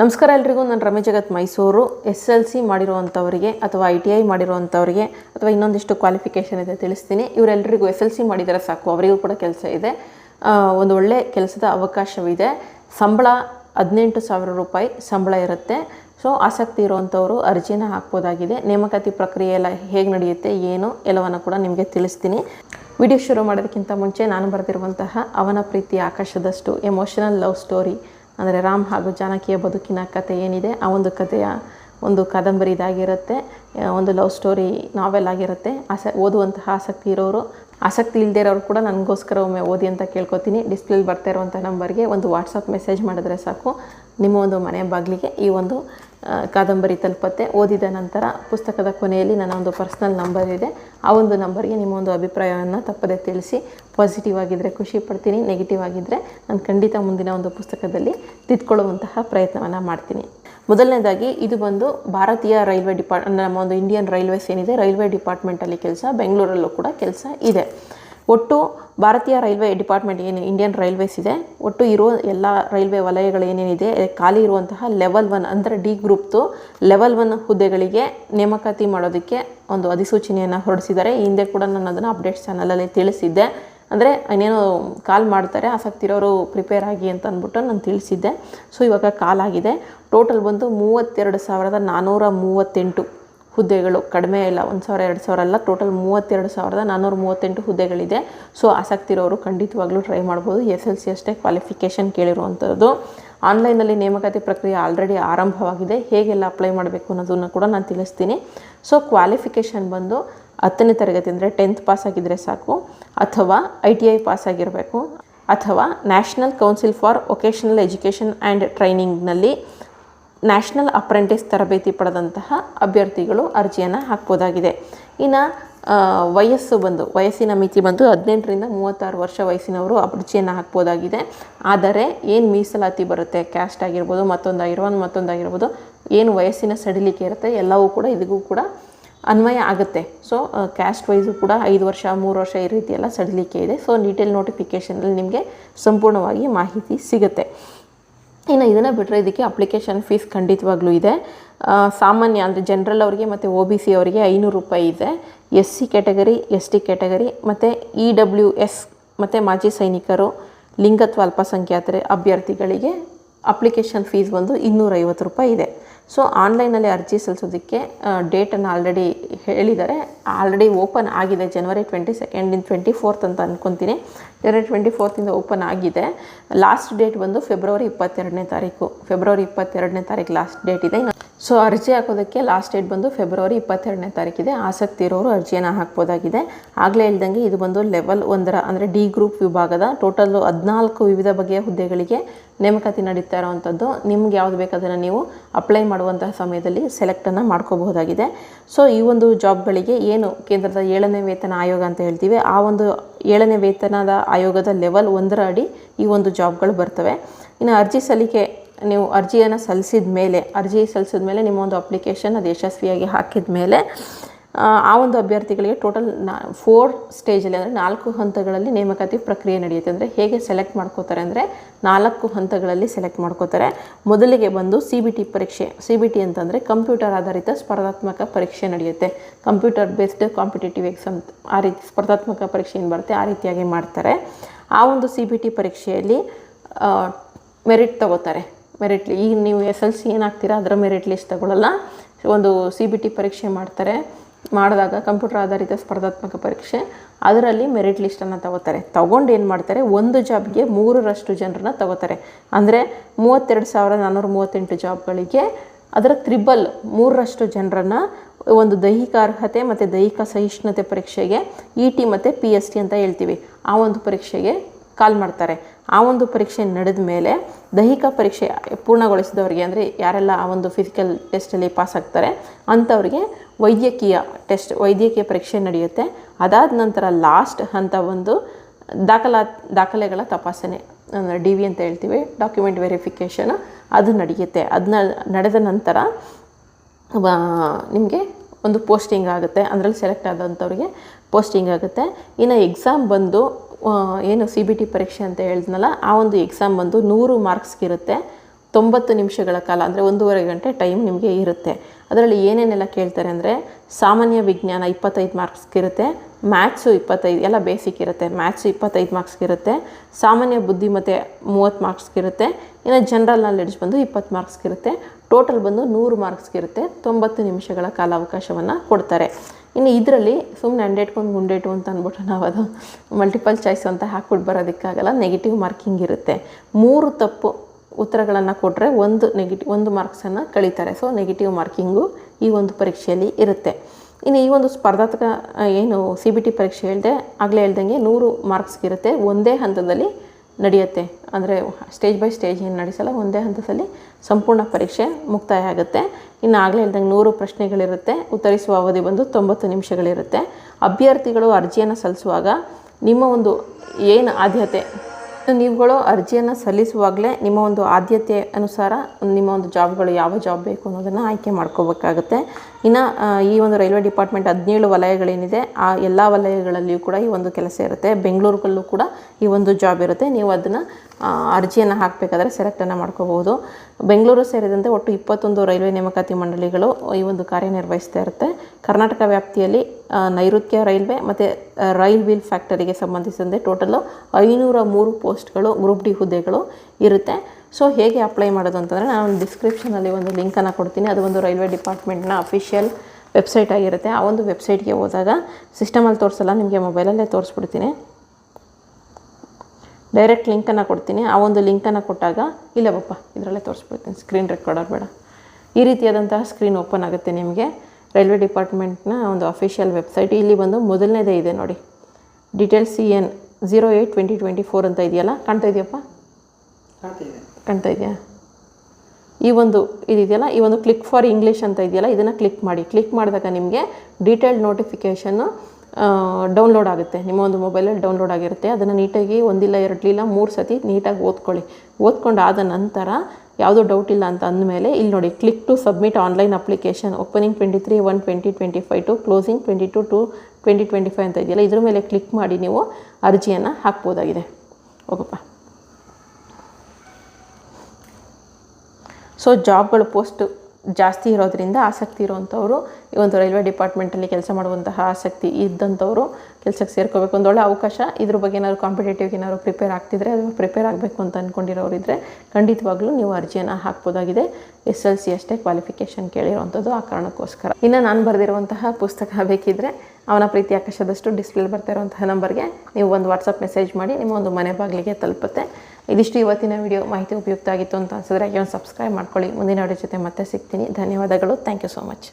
ನಮಸ್ಕಾರ ಎಲ್ರಿಗೂ, ನಾನು Ramesh Jagat Mysuru. S L C ಮಾಡಿರುವಂಥವರಿಗೆ ಅಥವಾ ಐ ಟಿ ಐ ಮಾಡಿರುವಂಥವರಿಗೆ ಅಥವಾ ಇನ್ನೊಂದಿಷ್ಟು ಕ್ವಾಲಿಫಿಕೇಷನ್ ಇದೆ ತಿಳಿಸ್ತೀನಿ. ಇವರೆಲ್ಲರಿಗೂ ಎಸ್ ಎಲ್ ಸಿ ಮಾಡಿದರೆ ಸಾಕು, ಅವರಿಗೂ ಕೂಡ ಕೆಲಸ ಇದೆ. ಒಂದು ಒಳ್ಳೆ ಕೆಲಸದ ಅವಕಾಶವಿದೆ. ಸಂಬಳ ಹದಿನೆಂಟು ಸಾವಿರ ರೂಪಾಯಿ ಸಂಬಳ ಇರುತ್ತೆ. ಸೊ ಆಸಕ್ತಿ ಇರುವಂಥವರು ಅರ್ಜಿನ ಹಾಕ್ಬೋದಾಗಿದೆ. ನೇಮಕಾತಿ ಪ್ರಕ್ರಿಯೆ ಎಲ್ಲ ಹೇಗೆ ನಡೆಯುತ್ತೆ, ಏನು ಎಲ್ಲವನ್ನು ಕೂಡ ನಿಮಗೆ ತಿಳಿಸ್ತೀನಿ. ವಿಡಿಯೋ ಶುರು ಮಾಡೋದಕ್ಕಿಂತ ಮುಂಚೆ ನಾನು ಬರೆದಿರುವಂತಹ ಅವನ ಪ್ರೀತಿ ಆಕಾಶದಷ್ಟು ಎಮೋಷನಲ್ ಲವ್ ಸ್ಟೋರಿ ಅಂದರೆ ರಾಮ್ ಹಾಗೂ ಜಾನಕಿಯ ಬದುಕಿನ ಕಥೆ ಏನಿದೆ, ಆ ಒಂದು ಕಥೆಯ ಒಂದು ಕಾದಂಬರಿ ಇದಾಗಿರುತ್ತೆ ಒಂದು ಲವ್ ಸ್ಟೋರಿ ನಾವೆಲ್ ಆಗಿರುತ್ತೆ. ಆಸ, ಓದುವಂತಹ ಆಸಕ್ತಿ ಇರೋರು, ಆಸಕ್ತಿ ಇಲ್ಲದೇ ಇರೋರು ಕೂಡ ನನಗೋಸ್ಕರ ಒಮ್ಮೆ ಓದಿ ಅಂತ ಕೇಳ್ಕೊತೀನಿ. ಡಿಸ್ಪ್ಲೇಲಿ ಬರ್ತಾ ಇರುವಂಥ ನಂಬರ್ಗೆ ಒಂದು ವಾಟ್ಸಪ್ ಮೆಸೇಜ್ ಮಾಡಿದ್ರೆ ಸಾಕು. ನಿಮ್ಮ ಒಂದು ಮನೆ ಬಾಗಿಲಿಗೆ ಈ ಒಂದು ಕಾದಂಬರಿ ತಲುಪತ್ತೆ. ಓದಿದ ನಂತರ ಪುಸ್ತಕದ ಕೊನೆಯಲ್ಲಿ ನನ್ನ ಒಂದು ಪರ್ಸ್ನಲ್ ನಂಬರ್ ಇದೆ. ಆ ಒಂದು ನಂಬರ್ಗೆ ನಿಮ್ಮ ಒಂದು ಅಭಿಪ್ರಾಯವನ್ನು ತಪ್ಪದೆ ತಿಳಿಸಿ ಪಾಸಿಟಿವ್ ಆಗಿದ್ದರೆ ಖುಷಿ ಪಡ್ತೀನಿ ನೆಗೆಟಿವ್ ಆಗಿದ್ದರೆ ನಾನು ಖಂಡಿತ ಮುಂದಿನ ಒಂದು ಪುಸ್ತಕದಲ್ಲಿ ತಿದ್ಕೊಳ್ಳುವಂತಹ ಪ್ರಯತ್ನವನ್ನು ಮಾಡ್ತೀನಿ. ಮೊದಲನೇದಾಗಿ, ಇದು ಬಂದು ಭಾರತೀಯ ರೈಲ್ವೆ ಡಿಪಾರ್ಟ್, ನಮ್ಮ ಒಂದು ಇಂಡಿಯನ್ ರೈಲ್ವೇಸ್ ಏನಿದೆ, ರೈಲ್ವೆ ಡಿಪಾರ್ಟ್ಮೆಂಟಲ್ಲಿ ಕೆಲಸ, ಬೆಂಗಳೂರಲ್ಲೂ ಕೂಡ ಕೆಲಸ ಇದೆ. ಒಟ್ಟು ಭಾರತೀಯ ರೈಲ್ವೆ ಡಿಪಾರ್ಟ್ಮೆಂಟ್ ಏನು ಇಂಡಿಯನ್ ರೈಲ್ವೇಸ್ ಇದೆ, ಒಟ್ಟು ಇರೋ ಎಲ್ಲ ರೈಲ್ವೆ ವಲಯಗಳು ಏನೇನಿದೆ, ಖಾಲಿ ಇರುವಂತಹ ಲೆವೆಲ್ ಒನ್ ಅಂದರೆ ಡಿ ಗ್ರೂಪ್ದು ಲೆವೆಲ್ ಒನ್ ಹುದ್ದೆಗಳಿಗೆ ನೇಮಕಾತಿ ಮಾಡೋದಕ್ಕೆ ಒಂದು ಅಧಿಸೂಚನೆಯನ್ನು ಹೊರಡಿಸಿದ್ದಾರೆ. ಈ ಹಿಂದೆ ಕೂಡ ನಾನು ಅದನ್ನು ಅಪ್ಡೇಟ್ಸ್ ಚಾನಲಲ್ಲಿ ತಿಳಿಸಿದ್ದೆ. ಅಂದರೆ ಇನ್ನೇನು ಕಾಲ್ ಮಾಡ್ತಾರೆ ಆಸಕ್ತಿ ಇರೋರು ಪ್ರಿಪೇರ್ ಆಗಿ ಅಂತ ಅಂದ್ಬಿಟ್ಟು ನಾನು ತಿಳಿಸಿದ್ದೆ. ಸೊ ಇವಾಗ ಕಾಲ್ ಆಗಿದೆ. ಟೋಟಲ್ ಬಂದು ಮೂವತ್ತೆರಡು ಸಾವಿರದ ನಾನ್ನೂರ ಮೂವತ್ತೆಂಟು ಹುದ್ದೆಗಳು ಕಡಿಮೆ ಇಲ್ಲ, ಒಂದು ಸಾವಿರ, ಎರಡು ಸಾವಿರ ಅಲ್ಲ ಟೋಟಲ್ ಮೂವತ್ತೆರಡು ಸಾವಿರದ ನಾನ್ನೂರ ಮೂವತ್ತೆಂಟು ಹುದ್ದೆಗಳಿದೆ. ಸೊ ಆಸಕ್ತಿ ಇರೋರು ಖಂಡಿತವಾಗ್ಲೂ ಟ್ರೈ ಮಾಡ್ಬೋದು. ಎಸ್ ಎಲ್ ಸಿ ಅಷ್ಟೇ ಕ್ವಾಲಿಫಿಕೇಷನ್ ಕೇಳಿರುವಂಥದ್ದು ಆನ್ಲೈನಲ್ಲಿ ನೇಮಕಾತಿ ಪ್ರಕ್ರಿಯೆ ಆಲ್ರೆಡಿ ಆರಂಭವಾಗಿದೆ. ಹೇಗೆಲ್ಲ ಅಪ್ಲೈ ಮಾಡಬೇಕು ಅನ್ನೋದನ್ನು ಕೂಡ ನಾನು ತಿಳಿಸ್ತೀನಿ. ಸೊ ಕ್ವಾಲಿಫಿಕೇಷನ್ ಬಂದು ಹತ್ತನೇ ತರಗತಿ ಅಂದರೆ ಟೆಂತ್ ಪಾಸ್ ಆಗಿದ್ದರೆ ಸಾಕು, ಅಥವಾ ಐ ಟಿ ಐ ಪಾಸ್ ಆಗಿರಬೇಕು, ಅಥವಾ National Council for Vocational Education and ಟ್ರೈನಿಂಗ್ನಲ್ಲಿ national apprentice ತರಬೇತಿ ಪಡೆದಂತಹ ಅಭ್ಯರ್ಥಿಗಳು ಅರ್ಜಿಯನ್ನು ಹಾಕ್ಬೋದಾಗಿದೆ. ಇನ್ನು ವಯಸ್ಸು ಬಂದು, ವಯಸ್ಸಿನ ಮಿತಿ ಬಂದು ಹದಿನೆಂಟರಿಂದ ಮೂವತ್ತಾರು ವರ್ಷ ವಯಸ್ಸಿನವರು ಅರ್ಜಿಯನ್ನು ಹಾಕ್ಬೋದಾಗಿದೆ. ಆದರೆ ಏನು ಮೀಸಲಾತಿ ಬರುತ್ತೆ? ಕ್ಯಾಸ್ಟ್ ಆಗಿರ್ಬೋದು ಮತ್ತೊಂದಾಗಿರ್ಬೋದು ಮತ್ತೊಂದಾಗಿರ್ಬೋದು ಏನು ವಯಸ್ಸಿನ ಸಡಿಲಿಕೆ ಇರುತ್ತೆ, ಎಲ್ಲವೂ ಕೂಡ ಇದಿಗೂ ಕೂಡ ಅನ್ವಯ ಆಗುತ್ತೆ. ಸೊ ಕ್ಯಾಸ್ಟ್ ವೈಸು ಕೂಡ ಐದು ವರ್ಷ, ಮೂರು ವರ್ಷ ಈ ರೀತಿ ಎಲ್ಲ ಸಡಿಲಿಕೆ ಇದೆ. ಸೊ ಡೀಟೇಲ್ ನೋಟಿಫಿಕೇಷನಲ್ಲಿ ನಿಮಗೆ ಸಂಪೂರ್ಣವಾಗಿ ಮಾಹಿತಿ ಸಿಗುತ್ತೆ. ಇನ್ನು ಇದನ್ನು ಬಿಟ್ಟರೆ ಇದಕ್ಕೆ ಅಪ್ಲಿಕೇಶನ್ ಫೀಸ್ ಖಂಡಿತವಾಗ್ಲೂ ಇದೆ. ಸಾಮಾನ್ಯ ಅಂದರೆ ಜನರಲ್ ಅವರಿಗೆ ಮತ್ತು ಒ ಬಿ ಸಿ ಅವರಿಗೆ ಐನೂರು ರೂಪಾಯಿ ಇದೆ. S C category S T category ಮತ್ತು ಇ ಡಬ್ಲ್ಯೂ ಎಸ್ ಮತ್ತು ಮಾಜಿ ಸೈನಿಕರು, ಲಿಂಗತ್ವ ಅಲ್ಪಸಂಖ್ಯಾತರ, ಅಭ್ಯರ್ಥಿಗಳಿಗೆ ಅಪ್ಲಿಕೇಶನ್ ಫೀಸ್ ಬಂದು ಇನ್ನೂರೈವತ್ತು ರೂಪಾಯಿ ಇದೆ. ಸೊ ಆನ್ಲೈನಲ್ಲಿ ಅರ್ಜಿ ಸಲ್ಲಿಸೋದಕ್ಕೆ ಡೇಟನ್ನು ಆಲ್ರೆಡಿ ಹೇಳಿದ್ದಾರೆ. ಆಲ್ರೆಡಿ ಓಪನ್ ಆಗಿದೆ ಜನವರಿ ಟ್ವೆಂಟಿ ಸೆಕೆಂಡಿಂದ ಟ್ವೆಂಟಿ ಫೋರ್ತ್ ಅಂತ ಅಂದ್ಕೊತೀನಿ ಜನವರಿ ಟ್ವೆಂಟಿ ಫೋರ್ತಿಂದ ಓಪನ್ ಆಗಿದೆ. ಲಾಸ್ಟ್ ಡೇಟ್ ಬಂದು ಫೆಬ್ರವರಿ ಇಪ್ಪತ್ತೆರಡನೇ ತಾರೀಕು. ಫೆಬ್ರವರಿ ಇಪ್ಪತ್ತೆರಡನೇ ತಾರೀಕು ಲಾಸ್ಟ್ ಡೇಟ್ ಇದೆ. ಸೊ ಅರ್ಜಿ ಹಾಕೋದಕ್ಕೆ ಲಾಸ್ಟ್ ಡೇಟ್ ಬಂದು ಫೆಬ್ರವರಿ ಇಪ್ಪತ್ತೆರಡನೇ ತಾರೀಕಿದೆ. ಆಸಕ್ತಿ ಇರೋರು ಅರ್ಜಿಯನ್ನು ಹಾಕ್ಬೋದಾಗಿದೆ. ಆಗಲೇ ಹೇಳ್ದಂಗೆ ಇದು ಬಂದು ಲೆವೆಲ್ ಒಂದರ ಅಂದರೆ ಡಿ ಗ್ರೂಪ್ ವಿಭಾಗದ ಟೋಟಲ್ಲು ಹದಿನಾಲ್ಕು ವಿವಿಧ ಬಗೆಯ ಹುದ್ದೆಗಳಿಗೆ ನೇಮಕಾತಿ ನಡೀತಾ ಇರೋವಂಥದ್ದು ನಿಮ್ಗೆ ಯಾವ್ದು ಬೇಕು ಅದನ್ನು ನೀವು ಅಪ್ಲೈ ಮಾಡುವಂತಹ ಸಮಯದಲ್ಲಿ ಸೆಲೆಕ್ಟನ್ನು ಮಾಡ್ಕೋಬಹುದಾಗಿದೆ. ಸೊ ಈ ಒಂದು ಜಾಬ್ಗಳಿಗೆ ಏನು ಕೇಂದ್ರದ ಏಳನೇ ವೇತನ ಆಯೋಗ ಅಂತ ಹೇಳ್ತೀವಿ, ಆ ಒಂದು ಏಳನೇ ವೇತನದ ಆಯೋಗದ ಲೆವೆಲ್ ಒಂದರ ಅಡಿ ಈ ಒಂದು ಜಾಬ್ಗಳು ಬರ್ತವೆ. ಇನ್ನು ಅರ್ಜಿ ಸಲ್ಲಿಕೆ ನೀವು ಅರ್ಜಿಯನ್ನು ಸಲ್ಲಿಸಿದ ಮೇಲೆ ಅರ್ಜಿ ಸಲ್ಲಿಸಿದ ಮೇಲೆ ನಿಮ್ಮ ಒಂದು ಅಪ್ಲಿಕೇಶನ್ ಅದು ಯಶಸ್ವಿಯಾಗಿ ಹಾಕಿದ ಮೇಲೆ ಆ, ಒಂದು ಅಭ್ಯರ್ಥಿಗಳಿಗೆ ಟೋಟಲ್ ನಾ ಫೋರ್ ಸ್ಟೇಜಲ್ಲಿ ಅಂದರೆ ನಾಲ್ಕು ಹಂತಗಳಲ್ಲಿ ನೇಮಕಾತಿ ಪ್ರಕ್ರಿಯೆ ನಡೆಯುತ್ತೆ. ಅಂದರೆ ಹೇಗೆ ಸೆಲೆಕ್ಟ್ ಮಾಡ್ಕೋತಾರೆ ಅಂದರೆ ನಾಲ್ಕು ಹಂತಗಳಲ್ಲಿ ಸೆಲೆಕ್ಟ್ ಮಾಡ್ಕೋತಾರೆ. ಮೊದಲಿಗೆ ಬಂದು ಸಿ ಬಿ ಟಿ ಪರೀಕ್ಷೆ ಸಿ ಬಿ ಟಿ ಅಂತಂದರೆ ಕಂಪ್ಯೂಟರ್ ಆಧಾರಿತ ಸ್ಪರ್ಧಾತ್ಮಕ ಪರೀಕ್ಷೆ ನಡೆಯುತ್ತೆ. ಕಂಪ್ಯೂಟರ್ ಬೇಸ್ಡ್ ಕಾಂಪಿಟೇಟಿವ್ ಎಕ್ಸಾಮ್ ಆ ರೀತಿ ಸ್ಪರ್ಧಾತ್ಮಕ ಪರೀಕ್ಷೆ ಏನು ಬರುತ್ತೆ? ಆ ರೀತಿಯಾಗಿ ಮಾಡ್ತಾರೆ. ಆ ಒಂದು ಸಿ ಬಿ ಟಿ ಪರೀಕ್ಷೆಯಲ್ಲಿ ಮೆರಿಟ್ ತಗೋತಾರೆ. ಮೆರಿಟ್ ಈಗ ನೀವು ಎಸ್ ಎಲ್ ಸಿ ಏನಾಗ್ತೀರಾ, ಅದರ ಮೆರಿಟ್ ಲಿಸ್ಟ್ ತಗೊಳ್ಳಲ್ಲ ಒಂದು ಸಿ ಬಿ ಟಿ ಪರೀಕ್ಷೆ ಮಾಡ್ತಾರೆ. ಮಾಡಿದಾಗ ಕಂಪ್ಯೂಟರ್ ಆಧಾರಿತ ಸ್ಪರ್ಧಾತ್ಮಕ ಪರೀಕ್ಷೆ. ಅದರಲ್ಲಿ ಮೆರಿಟ್ ಲಿಸ್ಟನ್ನು ತಗೋತಾರೆ. ತೊಗೊಂಡು ಏನು ಮಾಡ್ತಾರೆ, ಒಂದು ಜಾಬ್ಗೆ ಮೂರರಷ್ಟು ಜನರನ್ನ ತಗೋತಾರೆ. ಅಂದರೆ ಮೂವತ್ತೆರಡು ಸಾವಿರ ನಾನ್ನೂರ ಮೂವತ್ತೆಂಟು ಜಾಬ್ಗಳಿಗೆ ಅದರ ತ್ರಿಬಲ್ ಮೂರರಷ್ಟು ಜನರನ್ನು ಒಂದು ದೈಹಿಕ ಅರ್ಹತೆ ಮತ್ತು ದೈಹಿಕ ಸಹಿಷ್ಣುತೆ ಪರೀಕ್ಷೆಗೆ ಇ ಟಿ ಮತ್ತು ಪಿ ಎಸ್ ಟಿ ಅಂತ ಹೇಳ್ತೀವಿ. ಆ ಒಂದು ಪರೀಕ್ಷೆಗೆ ಕಾಲ್ ಮಾಡ್ತಾರೆ. ಆ ಒಂದು ಪರೀಕ್ಷೆ ನಡೆದ ಮೇಲೆ ದೈಹಿಕ ಪರೀಕ್ಷೆ ಪೂರ್ಣಗೊಳಿಸಿದವರಿಗೆ ಅಂದರೆ ಯಾರೆಲ್ಲ ಆ ಒಂದು ಫಿಸಿಕಲ್ ಟೆಸ್ಟಲ್ಲಿ ಪಾಸ್ ಆಗ್ತಾರೆ, ಅಂಥವ್ರಿಗೆ ವೈದ್ಯಕೀಯ ಟೆಸ್ಟ್ ವೈದ್ಯಕೀಯ ಪರೀಕ್ಷೆ ನಡೆಯುತ್ತೆ. ಅದಾದ ನಂತರ ಲಾಸ್ಟ್ ಹಂತ ಒಂದು ದಾಖಲಾ, ದಾಖಲೆಗಳ ತಪಾಸಣೆ, ಅಂದರೆ ಡಿ ವಿ ಅಂತ ಹೇಳ್ತೀವಿ ಡಾಕ್ಯುಮೆಂಟ್ ವೆರಿಫಿಕೇಷನ್ ಅದು ನಡೆಯುತ್ತೆ. ಅದನ್ನ ನಡೆದ ನಂತರ ನಿಮಗೆ ಒಂದು ಪೋಸ್ಟಿಂಗ್ ಆಗುತ್ತೆ. ಅದರಲ್ಲಿ ಸೆಲೆಕ್ಟ್ ಆದಂಥವ್ರಿಗೆ ಪೋಸ್ಟಿಂಗ್ ಆಗುತ್ತೆ. ಇನ್ನು ಎಕ್ಸಾಮ್ ಬಂದು ಏನು ಸಿ ಬಿ ಟಿ ಪರೀಕ್ಷೆ ಅಂತ ಹೇಳಿದ್ನಲ್ಲ, ಆ ಒಂದು ಎಕ್ಸಾಮ್ ಬಂದು ನೂರು ಮಾರ್ಕ್ಸ್ಗಿರುತ್ತೆ ತೊಂಬತ್ತು ನಿಮಿಷಗಳ ಕಾಲ, ಅಂದರೆ ಒಂದೂವರೆ ಗಂಟೆ ಟೈಮ್ ನಿಮಗೆ ಇರುತ್ತೆ. ಅದರಲ್ಲಿ ಏನೇನೆಲ್ಲ ಕೇಳ್ತಾರೆ ಅಂದರೆ, ಸಾಮಾನ್ಯ ವಿಜ್ಞಾನ ಇಪ್ಪತ್ತೈದು ಮಾರ್ಕ್ಸ್ಗಿರುತ್ತೆ ಮ್ಯಾಥ್ಸು ಇಪ್ಪತ್ತೈದು, ಎಲ್ಲ ಬೇಸಿಕ್ ಇರುತ್ತೆ. ಮ್ಯಾಥ್ಸು ಇಪ್ಪತ್ತೈದು ಮಾರ್ಕ್ಸ್ಗಿರುತ್ತೆ ಸಾಮಾನ್ಯ ಬುದ್ಧಿಮತ್ತೆ ಮೂವತ್ತು ಮಾರ್ಕ್ಸ್ಗಿರುತ್ತೆ ಇನ್ನು ಜನರಲ್ ನಾಲೆಡ್ಜ್ ಬಂದು ಇಪ್ಪತ್ತು ಮಾರ್ಕ್ಸ್ಗಿರುತ್ತೆ ಟೋಟಲ್ ಬಂದು ನೂರು ಮಾರ್ಕ್ಸ್ಗಿರುತ್ತೆ ತೊಂಬತ್ತು ನಿಮಿಷಗಳ ಕಾಲಾವಕಾಶವನ್ನು ಕೊಡ್ತಾರೆ. ಇನ್ನು ಇದರಲ್ಲಿ ಸುಮ್ಮನೆ ಹಂಡ್ರೆಡ್ಕೊಂಡು ಗುಂಡೇಟು ಅಂತ ಅಂದ್ಬಿಟ್ಟು ನಾವು ಅದು ಮಲ್ಟಿಪಲ್ ಚಾಯ್ಸ್ ಅಂತ ಹಾಕ್ಬಿಟ್ಟು ಬರೋದಕ್ಕಾಗಲ್ಲ ನೆಗೆಟಿವ್ ಮಾರ್ಕಿಂಗ್ ಇರುತ್ತೆ ಮೂರು ತಪ್ಪು ಉತ್ತರಗಳನ್ನು ಕೊಟ್ಟರೆ ಒಂದು ನೆಗೆಟಿವ್ ಒಂದು ಮಾರ್ಕ್ಸನ್ನು ಕಳೀತಾರೆ. ಸೊ ನೆಗೆಟಿವ್ ಮಾರ್ಕಿಂಗು ಈ ಒಂದು ಪರೀಕ್ಷೆಯಲ್ಲಿ ಇರುತ್ತೆ. ಇನ್ನು ಈ ಒಂದು ಸ್ಪರ್ಧಾತ್ಮಕ, ಏನು ಸಿ ಬಿ ಟಿ ಪರೀಕ್ಷೆ ಹೇಳಿದೆ, ಆಗಲೇ ಹೇಳ್ದಂಗೆ ನೂರು ಮಾರ್ಕ್ಸ್ಗಿರುತ್ತೆ ಒಂದೇ ಹಂತದಲ್ಲಿ ನಡೆಯುತ್ತೆ. ಅಂದರೆ ಸ್ಟೇಜ್ ಬೈ ಸ್ಟೇಜ್ ಏನು ನಡೆಸಲ್ಲ, ಒಂದೇ ಹಂತದಲ್ಲಿ ಸಂಪೂರ್ಣ ಪರೀಕ್ಷೆ ಮುಕ್ತಾಯ ಆಗುತ್ತೆ ಇನ್ನು ಆಗಲೇ ಇಲ್ದಂಗೆ ನೂರು ಪ್ರಶ್ನೆಗಳಿರುತ್ತೆ, ಉತ್ತರಿಸುವ ಅವಧಿ ಬಂದು ತೊಂಬತ್ತು ನಿಮಿಷಗಳಿರುತ್ತೆ. ಅಭ್ಯರ್ಥಿಗಳು ಅರ್ಜಿಯನ್ನು ಸಲ್ಲಿಸುವಾಗ ನಿಮ್ಮ ಒಂದು ಏನು ಆದ್ಯತೆ ನೀವುಗಳು ಅರ್ಜಿಯನ್ನು ಸಲ್ಲಿಸುವಾಗಲೇ ನಿಮ್ಮ ಒಂದು ಆದ್ಯತೆ ಅನುಸಾರ ನಿಮ್ಮ ಒಂದು ಜಾಬ್ಗಳು ಯಾವ ಜಾಬ್ ಬೇಕು ಅನ್ನೋದನ್ನು ಆಯ್ಕೆ ಮಾಡ್ಕೋಬೇಕಾಗುತ್ತೆ. ಇನ್ನು ಈ ಒಂದು ರೈಲ್ವೆ ಡಿಪಾರ್ಟ್ಮೆಂಟ್ ಹದಿನೇಳು ವಲಯಗಳೇನಿದೆ ಆ ಎಲ್ಲ ವಲಯಗಳಲ್ಲಿಯೂ ಕೂಡ ಈ ಒಂದು ಕೆಲಸ ಇರುತ್ತೆ. ಬೆಂಗಳೂರುಗಳಲ್ಲೂ ಕೂಡ ಈ ಒಂದು ಜಾಬ್ ಇರುತ್ತೆ. ನೀವು ಅದನ್ನು ಅರ್ಜಿಯನ್ನು ಹಾಕಬೇಕಾದ್ರೆ ಸೆಲೆಕ್ಟನ್ನು ಮಾಡ್ಕೋಬೋದು ಬೆಂಗಳೂರು ಸೇರಿದಂತೆ ಒಟ್ಟು ಇಪ್ಪತ್ತೊಂದು ರೈಲ್ವೆ ನೇಮಕಾತಿ ಮಂಡಳಿಗಳು ಈ ಒಂದು ಕಾರ್ಯನಿರ್ವಹಿಸ್ತಾ ಇರುತ್ತೆ. ಕರ್ನಾಟಕ ವ್ಯಾಪ್ತಿಯಲ್ಲಿ ನೈಋತ್ಯ ರೈಲ್ವೆ ಮತ್ತು ರೈಲ್ ವೀಲ್ ಫ್ಯಾಕ್ಟರಿಗೆ ಸಂಬಂಧಿಸಿದಂತೆ ಟೋಟಲು ಐನೂರ ಮೂರು ಪೋಸ್ಟ್ಗಳು ಗ್ರೂಪ್ ಡಿ ಹುದ್ದೆಗಳು ಇರುತ್ತೆ. ಸೊ ಹೇಗೆ ಅಪ್ಲೈ ಮಾಡೋದು ಅಂತಂದರೆ, ನಾನು ಡಿಸ್ಕ್ರಿಪ್ಷನಲ್ಲಿ ಒಂದು ಲಿಂಕನ್ನು ಕೊಡ್ತೀನಿ. ಅದು ಒಂದು ರೈಲ್ವೆ ಡಿಪಾರ್ಟ್ಮೆಂಟ್ನ ಅಫಿಷಿಯಲ್ ವೆಬ್ಸೈಟ್ ಆಗಿರುತ್ತೆ. ಆ ಒಂದು ವೆಬ್ಸೈಟ್ಗೆ ಹೋದಾಗ ಸಿಸ್ಟಮಲ್ಲಿ ತೋರಿಸಲ್ಲ, ನಿಮಗೆ ಮೊಬೈಲಲ್ಲೇ ತೋರಿಸ್ಬಿಡ್ತೀನಿ. ಡೈರೆಕ್ಟ್ ಲಿಂಕನ್ನು ಕೊಡ್ತೀನಿ. ಆ ಒಂದು ಲಿಂಕನ್ನು ಕೊಟ್ಟಾಗ, ಇಲ್ಲ ಬಪ್ಪ, ಇದರಲ್ಲೇ ತೋರಿಸ್ಬಿಡ್ತೀನಿ. ಸ್ಕ್ರೀನ್ ರೆಕಾರ್ಡರ್ ಬೇಡ. ಈ ರೀತಿಯಾದಂತಹ ಸ್ಕ್ರೀನ್ ಓಪನ್ ಆಗುತ್ತೆ ನಿಮಗೆ. ರೈಲ್ವೆ ಡಿಪಾರ್ಟ್ಮೆಂಟ್ನ ಒಂದು ಅಫಿಷಿಯಲ್ ವೆಬ್ಸೈಟ್ ಇಲ್ಲಿ ಬಂದು ಮೊದಲನೇದೇ ಇದೆ ನೋಡಿ. Details C N zero eight twenty twenty four ಅಂತ ಇದೆಯಲ್ಲ? ಕಾಣ್ತಾ ಇದೆಯಪ್ಪ? ಕಾಣ್ತಾ ಇದೆಯಾ? ಈ ಒಂದು ಇದಿದೆಯಲ್ಲ ಈ ಒಂದು ಕ್ಲಿಕ್ ಫಾರ್ ಇಂಗ್ಲೀಷ್ ಅಂತ ಇದೆಯಲ್ಲ? ಇದನ್ನು ಕ್ಲಿಕ್ ಮಾಡಿ. ಕ್ಲಿಕ್ ಮಾಡಿದಾಗ ನಿಮಗೆ ಡೀಟೇಲ್ಡ್ ನೋಟಿಫಿಕೇಷನ್ನು ಡೌನ್ಲೋಡ್ ಆಗುತ್ತೆ. ನಿಮ್ಮ ಒಂದು ಮೊಬೈಲಲ್ಲಿ ಡೌನ್ಲೋಡ್ ಆಗಿರುತ್ತೆ. ಅದನ್ನು ನೀಟಾಗಿ ಒಂದಿಲ್ಲ ಎರಡಲಿಲ್ಲ ಮೂರು ಸತಿ ನೀಟಾಗಿ ಓದ್ಕೊಳ್ಳಿ. ಓದ್ಕೊಂಡು ಆದ ನಂತರ ಯಾವುದೋ ಡೌಟ್ ಇಲ್ಲ ಅಂತ ಅಂದಮೇಲೆ ಇಲ್ಲಿ ನೋಡಿ click to submit online application opening twenty three one twenty twenty five to closing twenty two two twenty twenty five ಅಂತ ಇದೆಯಲ್ಲ, ಇದ್ರ ಮೇಲೆ ಕ್ಲಿಕ್ ಮಾಡಿ ನೀವು ಅರ್ಜಿಯನ್ನು ಹಾಕ್ಬೋದಾಗಿದೆ. ಹೋಗಪ್ಪ. ಸೊ ಜಾಬ್ಗಳು ಪೋಸ್ಟ್ ಜಾಸ್ತಿ ಇರೋದ್ರಿಂದ ಆಸಕ್ತಿ ಇರುವಂಥವ್ರು ಈ ಒಂದು ರೈಲ್ವೆ ಡಿಪಾರ್ಟ್ಮೆಂಟಲ್ಲಿ ಕೆಲಸ ಮಾಡುವಂತಹ ಆಸಕ್ತಿ ಇದ್ದಂಥವ್ರು ಕೆಲಸಕ್ಕೆ ಸೇರ್ಕೋಬೇಕು. ಒಂದು ಒಳ್ಳೆ ಅವಕಾಶ, ಇದ್ರ ಬಗ್ಗೆ ಏನಾದ್ರು ಕಾಂಪಿಟೇಟಿವ್ ಏನಾದ್ರು ಪ್ರಿಪೇರ್ ಆಗ್ತಿದ್ರೆ ಅಥವಾ ಪ್ರಿಪೇರ್ ಆಗಬೇಕು ಅಂತ ಅಂದ್ಕೊಂಡಿರೋರಿದ್ರೆ ಖಂಡಿತವಾಗ್ಲೂ ನೀವು ಅರ್ಜಿಯನ್ನು ಹಾಕ್ಬೋದಾಗಿದೆ. ಎಸ್ ಎಲ್ ಸಿ ಅಷ್ಟೇ ಕ್ವಾಲಿಫಿಕೇಷನ್ ಕೇಳಿರುವಂಥದ್ದು ಆ ಕಾರಣಕ್ಕೋಸ್ಕರ. ಇನ್ನು ನಾನು ಬರೆದಿರುವಂತಹ ಪುಸ್ತಕ ಬೇಕಿದ್ದರೆ ಅವನ ಪ್ರೀತಿ ಆಕಾಶದಷ್ಟು ಡಿಸ್ಪ್ಲೇಲಿ ಬರ್ತಾ ಇರುವಂತಹ ನಂಬರ್ಗೆ ನೀವು ಒಂದು ವಾಟ್ಸಪ್ ಮೆಸೇಜ್ ಮಾಡಿ ನಿಮ್ಮ ಒಂದು ಮನೆ ಬಾಗಿಲಿಗೆ ತಲುಪುತ್ತೆ. ಇದಿಷ್ಟು ಇವತ್ತಿನ ವಿಡಿಯೋ ಮಾಹಿತಿ ಉಪಯುಕ್ತ ಆಗಿತ್ತು ಅಂತ ಅನ್ಸಿದ್ರೆ ಒಂದು ಸಬ್ಸ್ಕ್ರೈಬ್ ಮಾಡ್ಕೊಳ್ಳಿ. ಮುಂದಿನ ವಿಡಿಯೋ ಜೊತೆ ಮತ್ತೆ ಸಿಗ್ತೀನಿ. ಧನ್ಯವಾದಗಳು. Thank you so much